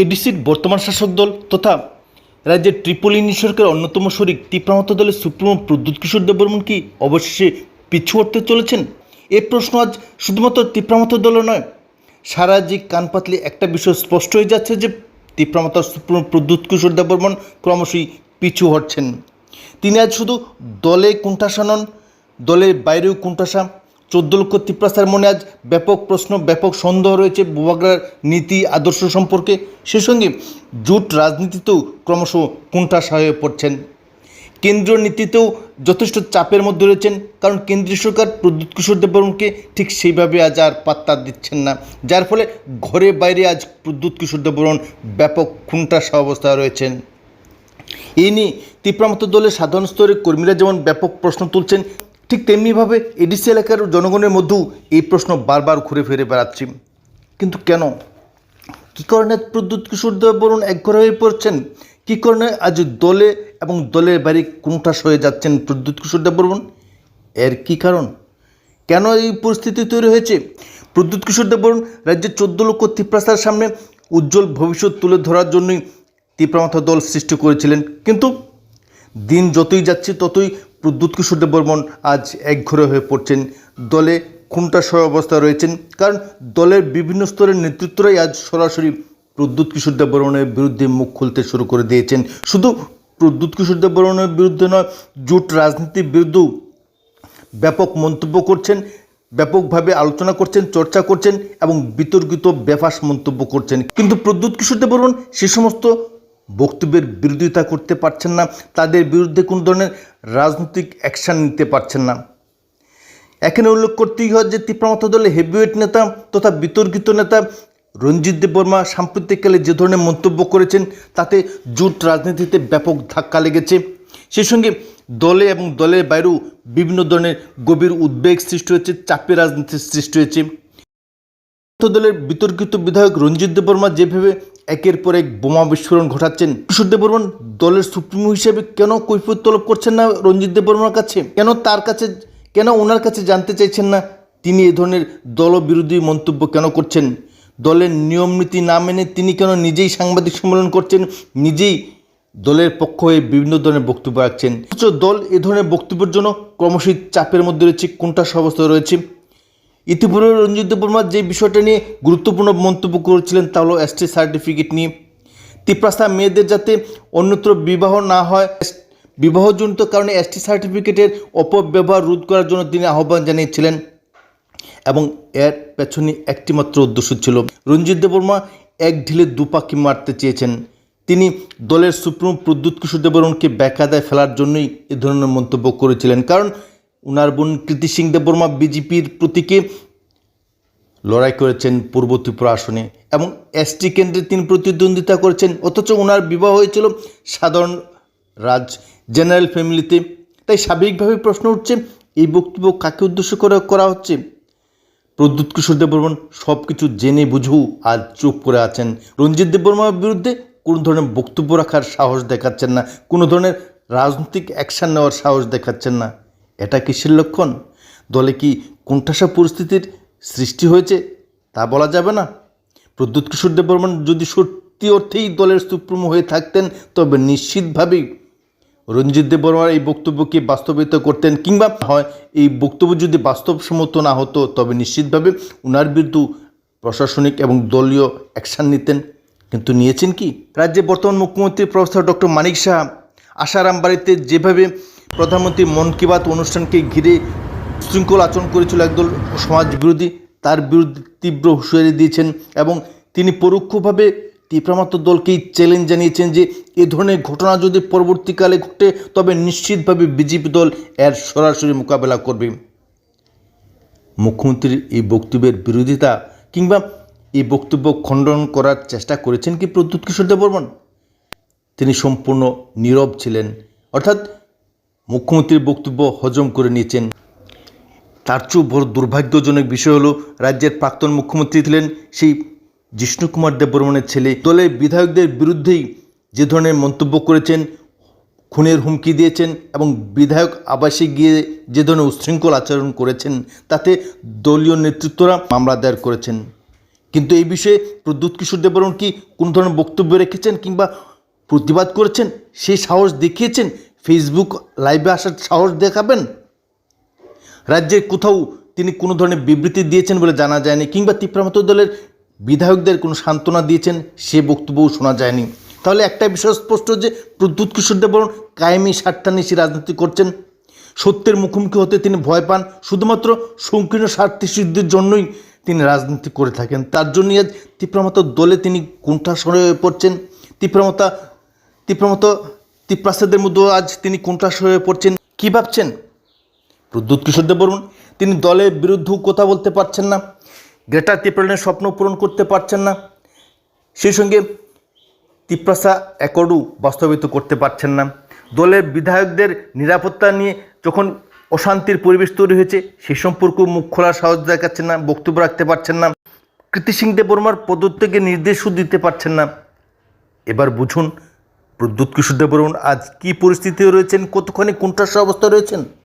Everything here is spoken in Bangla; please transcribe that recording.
এডিসির বর্তমান শাসক দল তথা রাজ্যের ট্রিপলিনি সরকারের অন্যতম শরিক তীব্রামত দলের সুপ্রিমো প্রদ্যুৎ কিশোর দেববর্মন কি অবশেষে পিছু হটতে চলেছেন? এ প্রশ্ন আজ শুধুমাত্র তীব্রামত দলে নয়, সারা যে কান পাতলে একটা বিষয় স্পষ্ট হয়ে যাচ্ছে যে তীব্রামত সুপ্রিমো প্রদ্যুৎ কিশোর দেববর্মন ক্রমশই পিছু হটছেন। তিনি আজ শুধু দলে কুণ্ঠাসা নন, দলের বাইরেও কুণ্ঠাসা চোদ্দ লক্ষ তিপ্রাসার মনে আজ ব্যাপক প্রশ্ন, ব্যাপক সন্দেহ রয়েছে বুবাগড়ার নীতি, আদর্শ সম্পর্কে। সে সঙ্গে জোট রাজনীতিতেও ক্রমশ কুণ্ঠাসা হয়ে পড়ছেন। কেন্দ্রীয় নীতিতেও যথেষ্ট চাপের মধ্যে রয়েছেন, কারণ কেন্দ্রীয় সরকার প্রদ্যুৎ কিশোর দেববর্মনকে ঠিক সেইভাবে আজ আর পাত্তা দিচ্ছেন না। যার ফলে ঘরে বাইরে আজ প্রদ্যুৎ কিশোর দেববর্মন ব্যাপক কুণ্ঠাসা অবস্থায় রয়েছেন এই নিয়ে তীব্রামত দলের সাধারণ স্তরের কর্মীরা যেমন ব্যাপক প্রশ্ন তুলছেন ঠিক তেমনিভাবে এডিসি এলাকার জনগণের মধ্যেও এই প্রশ্ন বারবার ঘুরে ফিরে বেড়াচ্ছি। কিন্তু কেন? কী কারণে প্রদ্যুৎ কিশোর দেববরণ একঘরে হয়ে পড়ছেন? কী কারণে আজ দলে এবং দলের বাইরে কোনটাস হয়ে যাচ্ছেন প্রদ্যুৎ কিশোর দেববর্মন এর কী কারণ? কেন এই পরিস্থিতি তৈরি হয়েছে? প্রদ্যুৎ কিশোর দেববরণ রাজ্যের চোদ্দ লক্ষ তিপ্রাসার সামনে উজ্জ্বল ভবিষ্যৎ তুলে ধরার জন্যই তীব্রমাথা দল সৃষ্টি করেছিলেন। কিন্তু দিন যতই যাচ্ছে, ততই প্রদ্যুৎ কিশোর দেববর্মন আজ একঘরে হয়ে পড়ছেন দলে খুনটাসহ অবস্থা রয়েছেন। কারণ দলের বিভিন্ন স্তরের নেতৃত্বরাই আজ সরাসরি প্রদ্যুৎ কিশোর দেববর্মনের বিরুদ্ধে মুখ খুলতে শুরু করে দিয়েছেন। শুধু প্রদ্যুৎ কিশোর দেববর্মনের বিরুদ্ধে নয়, জোট রাজনীতির বিরুদ্ধেও ব্যাপক মন্তব্য করছেন, ব্যাপকভাবে আলোচনা করছেন, চর্চা করছেন এবং বিতর্কিত ব্যাপাস মন্তব্য করছেন। কিন্তু প্রদ্যুৎ কিশোর দেববর্মন সে সমস্ত বক্তব্যের বিরোধিতা করতে পারছেন না, তাদের বিরুদ্ধে কোনো ধরনের রাজনৈতিক অ্যাকশান নিতে পারছেন না। এখানে উল্লেখ করতেই হয় যে তীব্রমত দলের হেভিওয়েট নেতা তথা বিতর্কিত নেতা রঞ্জিত দেব বর্মা সাম্প্রতিককালে যে ধরনের মন্তব্য করেছেন, তাতে জোট রাজনীতিতে ব্যাপক ধাক্কা লেগেছে। সেই সঙ্গে দলে এবং দলের বাইরেও বিভিন্ন ধরনের গভীর উদ্বেগ সৃষ্টি হয়েছে, চাপে রাজনীতির সৃষ্টি হয়েছে। দলের বিতর্কিত বিধায়ক রঞ্জিত দেববর্মা যেভাবে একের পর এক বোমা বিস্ফোরণ ঘটাচ্ছেন। কিশোর দেববর্মন দলের সুপ্রিমো হিসেবে কেন কৈফিয়ত তলব করছেন না রঞ্জিত দেববর্মার কাছে? কেন তার কাছে, কেন ওনার কাছে জানতে চাইছেন না? তিনি এ ধরনের দলবিরোধী মন্তব্য কেন করছেন? দলের নিয়ম নীতি না মেনে তিনি কেন নিজেই সাংবাদিক সম্মেলন করছেন? নিজেই দলের পক্ষ হয়ে বিভিন্ন ধরনের বক্তব্য রাখছেন। অথচ দল এ ধরনের বক্তব্যের জন্য ক্রমশই চাপের মধ্যে রয়েছে কোনটা অবস্থা রয়েছে। ইতিপূর্বে রঞ্জিত দেববর্মা যে বিষয়টা নিয়ে গুরুত্বপূর্ণ মন্তব্য করেছিলেন তা হলো এসটি সার্টিফিকেট নিয়ে। তিপ্রাস্তা মেয়েদের যাতে অন্যত্র বিবাহ না হয়, বিবাহজনিত কারণে এসটি সার্টিফিকেটের অপব্যবহার রোধ করার জন্য তিনি আহ্বান জানিয়েছিলেন এবং এর পেছনে একটিমাত্র উদ্দেশ্য ছিল। রঞ্জিত দেববর্মা এক ঢিলে দুপাখি মারতে চেয়েছেন। তিনি দলের সুপ্রিমো প্রদ্যুৎ কিশোর দেববর্মনকে ব্যাকাদায় ফেলার জন্যই এ ধরনের মন্তব্য করেছিলেন। কারণ উনার বোন কৃতি সিং দেববর্মা বিজেপির প্রতীকে লড়াই করেছেন পূর্ব ত্রিপুরা আসনে এবং এসটি কেন্দ্রে তিনি প্রতিদ্বন্দ্বিতা করেছেন। অথচ ওনার বিবাহ হয়েছিল সাধারণ রাজ জেনারেল ফ্যামিলিতে। তাই স্বাভাবিকভাবে প্রশ্ন উঠছে, এই বক্তব্য কাকে উদ্দেশ্য করে করা হচ্ছে? প্রদ্যুৎ কিশোর দেববর্মন সব কিছু জেনে বুঝেও আজ চুপ করে আছেন। রঞ্জিত দেববর্মার বিরুদ্ধে কোনো ধরনের বক্তব্য রাখার সাহস দেখাচ্ছেন না, কোনো ধরনের রাজনৈতিক অ্যাকশান নেওয়ার সাহস দেখাচ্ছেন না। এটা কিসের লক্ষণ দলে কি কোণঠাসা পরিস্থিতির সৃষ্টি হয়েছে তা বলা যাবে না? প্রদ্যুৎ কিশোর দেববর্মন যদি সত্যি অর্থেই দলের সুপ্রিমো হয়ে থাকতেন, তবে নিশ্চিতভাবেই রঞ্জিত দেববর্মার এই বক্তব্যকে বাস্তবায়িত করতেন কিংবা হয় এই বক্তব্য যদি বাস্তবসম্মত না হতো, তবে নিশ্চিতভাবে উনার বিরুদ্ধে প্রশাসনিক এবং দলীয় অ্যাকশান নিতেন। কিন্তু নিয়েছেন কি? রাজ্যে বর্তমান মুখ্যমন্ত্রী প্রফেসর ডক্টর মানিক শাহ আশারাম বাড়িতে যেভাবে প্রধানমন্ত্রী মন কি বাত অনুষ্ঠানকে ঘিরে শৃঙ্খল আচরণ করেছিল একদল সমাজ বিরোধী। তার বিরুদ্ধে তীব্র হুঁশিয়ারি দিয়েছেন এবং তিনি পরোক্ষভাবে তীব্রমাত্র দলকেই চ্যালেঞ্জ জানিয়েছেন যে, এ ধরনের ঘটনা যদি পরবর্তীকালে ঘটে, তবে নিশ্চিতভাবে বিজেপি দল এর সরাসরি মোকাবেলা করবে। মুখ্যমন্ত্রীর এই বক্তব্যের বিরোধিতা কিংবা এই বক্তব্য খণ্ডন করার চেষ্টা করেছেন কি প্রদ্যুৎ কিশোর দেববর্মন? তিনি সম্পূর্ণ নীরব ছিলেন। অর্থাৎ মুখ্যমন্ত্রীর বক্তব্য হজম করে নিয়েছেন। তার চেয়েও বড় দুর্ভাগ্যজনক বিষয় হলো, রাজ্যের প্রাক্তন মুখ্যমন্ত্রী ছিলেন সেই জিষ্ণু কুমার দেববর্মনের ছেলে। দলের বিধায়কদের বিরুদ্ধেই যে ধরনের মন্তব্য করেছেন, খুনের হুমকি দিয়েছেন এবং বিধায়ক আবাসে গিয়ে যে ধরনের উচ্ছৃঙ্খল আচরণ করেছেন, তাতে দলীয় নেতৃত্বরা মামলা দায়ের করেছেন। কিন্তু এই বিষয়ে প্রদ্যুৎ কিশোর দেববর্মন কি কোনো ধরনের বক্তব্য রেখেছেন কিংবা প্রতিবাদ করেছেন? সেই সাহস দেখিয়েছেন ফেসবুক লাইভে আসার সাহস দেখাবেন? রাজ্যের কোথাও তিনি কোনো ধরনের বিবৃতি দিয়েছেন বলে জানা যায়নি, কিংবা তিপ্রামত দলের বিধায়কদের কোনো সান্ত্বনা দিয়েছেন সে বক্তব্যও শোনা যায়নি। তাহলে একটা বিষয় স্পষ্ট যে প্রদ্যুৎ কিশোর দেববর্মন কায়েমি স্বার্থান্বেষী রাজনীতি করছেন। সত্যের মুখোমুখি হতে তিনি ভয় পান, শুধুমাত্র সংকীর্ণ স্বার্থী সিদ্ধির জন্যই তিনি রাজনীতি করে থাকেন। তার জন্যই আজ তিপ্রামত দলে তিনি কোণঠাসরে হয়ে পড়ছেন। তিপ্রামতা তিপ্রামত তিপ্রাসাদের মধ্যেও আজ তিনি কোণঠাসর হয়ে পড়ছেন। কী ভাবছেন? প্রদ্যুৎ কিশোর বলুন তিনি দলের বিরুদ্ধেও কথা বলতে পারছেন না। গ্রেটার ত্রিপুরানের স্বপ্ন পূরণ করতে পারছেন না। সেই সঙ্গে তিপ্রাসা অ্যাকর্ডও বাস্তবায়িত করতে পারছেন না। দলের বিধায়কদের নিরাপত্তা নিয়ে যখন অশান্তির পরিবেশ তৈরি হয়েছে সে সম্পর্ক মুখ খোলার সাহস দেখাচ্ছেন না, বক্তব্য রাখতে পারছেন না। কৃতি সিং দেববর্মার পদত্যাগের নির্দেশও দিতে পারছেন না। এবার বুঝুন প্রদ্যুৎ কিশোর দেবরুণ আজ কি পরিস্থিতি রয়েছেন? কতখানি কোনটার অবস্থা রয়েছেন?